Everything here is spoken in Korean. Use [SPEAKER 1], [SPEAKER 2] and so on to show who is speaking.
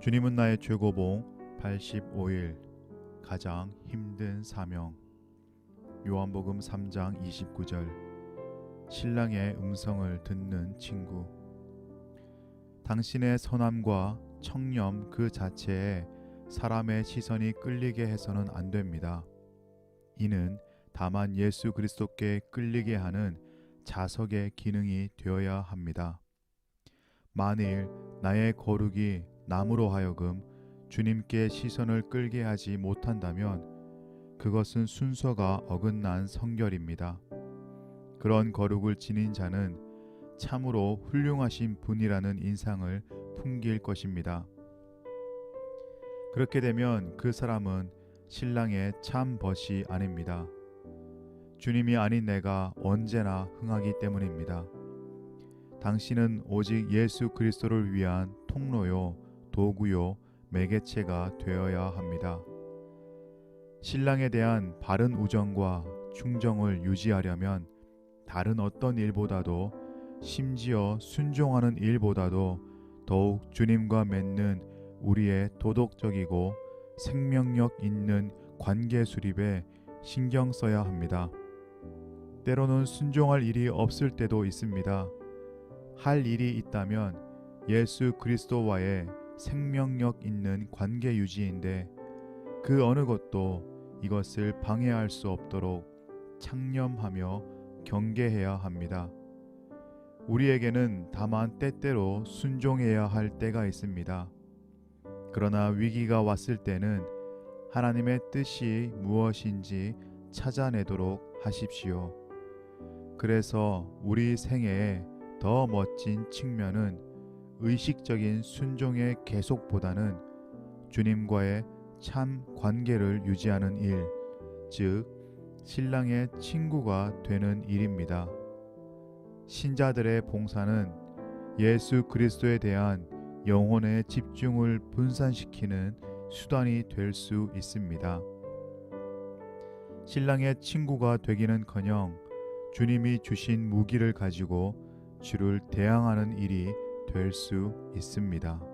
[SPEAKER 1] 주님은 나의 최고봉 85일 가장 힘든 사명 요한복음 3장 29절 신랑의 음성을 듣는 친구 당신의 선함과 청렴 그 자체에 사람의 시선이 끌리게 해서는 안 됩니다. 이는 다만 예수 그리스도께 끌리게 하는 자석의 기능이 되어야 합니다. 만일 나의 거룩이 남으로 하여금 주님께 시선을 끌게 하지 못한다면 그것은 순서가 어긋난 성결입니다. 그런 거룩을 지닌 자는 참으로 훌륭하신 분이라는 인상을 풍길 것입니다. 그렇게 되면 그 사람은 신랑의 참 벗이 아닙니다. 주님이 아닌 내가 언제나 흥하기 때문입니다. 당신은 오직 예수 그리스도를 위한 통로요, 도구요, 매개체가 되어야 합니다. 신랑에 대한 바른 우정과 충정을 유지하려면 다른 어떤 일보다도 심지어 순종하는 일보다도 더욱 주님과 맺는 우리의 도덕적이고 생명력 있는 관계 수립에 신경 써야 합니다. 때로는 순종할 일이 없을 때도 있습니다. 할 일이 있다면 예수 그리스도와의 생명력 있는 관계 유지인데 그 어느 것도 이것을 방해할 수 없도록 창념하며 경계해야 합니다. 우리에게는 다만 때때로 순종해야 할 때가 있습니다. 그러나 위기가 왔을 때는 하나님의 뜻이 무엇인지 찾아내도록 하십시오. 그래서 우리 생애의 더 멋진 측면은 의식적인 순종의 계속보다는 주님과의 참 관계를 유지하는 일, 즉, 신랑의 친구가 되는 일입니다. 신자들의 봉사는 예수 그리스도에 대한 영혼의 집중을 분산시키는 수단이 될 수 있습니다. 신랑의 친구가 되기는커녕 주님이 주신 무기를 가지고 주를 대항하는 일이 될 수 있습니다.